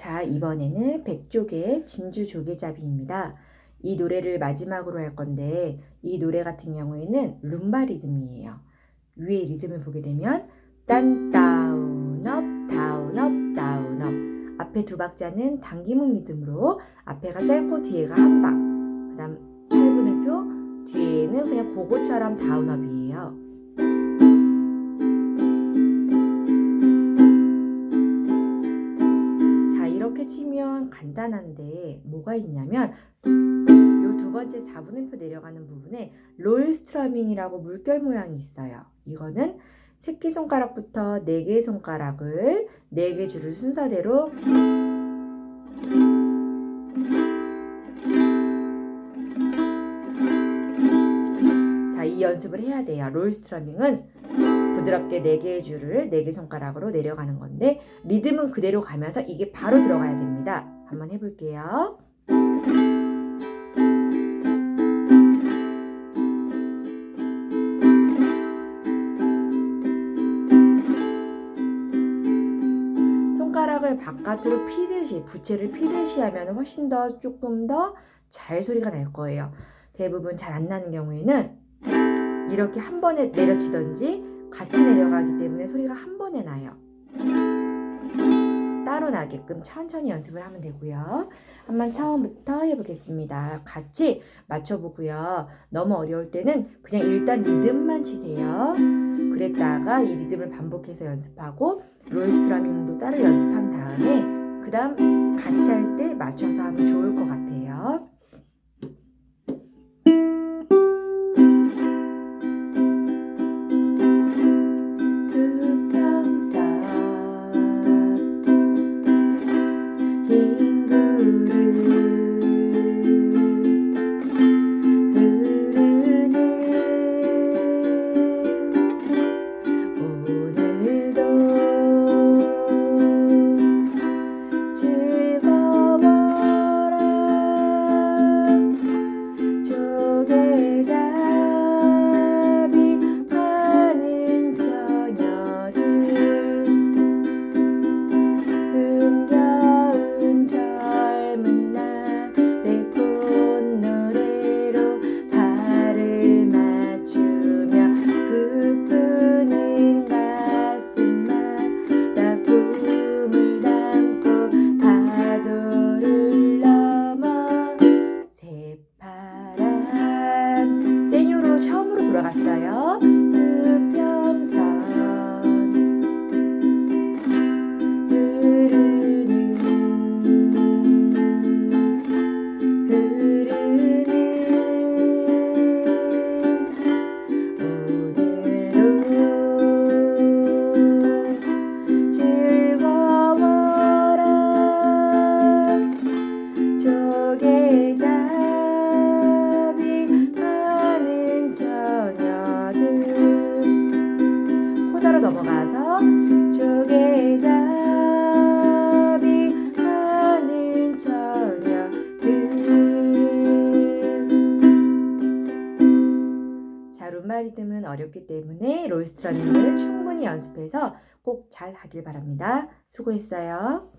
자, 이번에는 백조개 진주 조개잡이입니다. 이 노래를 마지막으로 할 건데 이 노래 같은 경우에는 룸바 리듬이에요. 위에 리듬을 보게 되면 딴 다운 업 다운 업 다운 업 앞에 두 박자는 당기문 리듬으로 앞에가 짧고 뒤에가 한 박. 그다음 8분음표 뒤에는 그냥 고고처럼 다운업이에요. 이렇게 치면 간단한데 뭐가 있냐면 요 두 번째 4분음표 내려가는 부분에 롤 스트러밍이라고 물결 모양이 있어요. 이거는 새끼손가락부터 4개의 손가락을 4개 줄을 순서대로 자, 이 연습을 해야 돼요. 롤 스트러밍은 부드럽게 4개의 줄을 4개 손가락으로 내려가는 건데 리듬은 그대로 가면서 이게 바로 들어가야 됩니다. 한번 해볼게요. 손가락을 바깥으로 피듯이 부채를 피듯이 하면 훨씬 더 조금 더 잘 소리가 날 거예요. 대부분 잘 안 나는 경우에는 이렇게 한 번에 내려치던지 같이 내려가기 때문에 소리가 한 번에 나요. 따로 나게끔 천천히 연습을 하면 되고요. 한번 처음부터 해보겠습니다. 같이 맞춰보고요. 너무 어려울 때는 그냥 일단 리듬만 치세요. 그랬다가 이 리듬을 반복해서 연습하고 롤스트라밍도 따로 연습한 다음에 그 다음 같이 할 때 맞춰서 하면 좋을 것 같아요. 수평선 흰 구름 흐르 조개잡이 하는 처녀들 코다로 넘어가서 조개잡이 하는 처녀들 자 룸바 리듬은 어렵기 때문에 롤스트러밍을 충분히 연습해서 꼭 잘 하길 바랍니다. 수고했어요.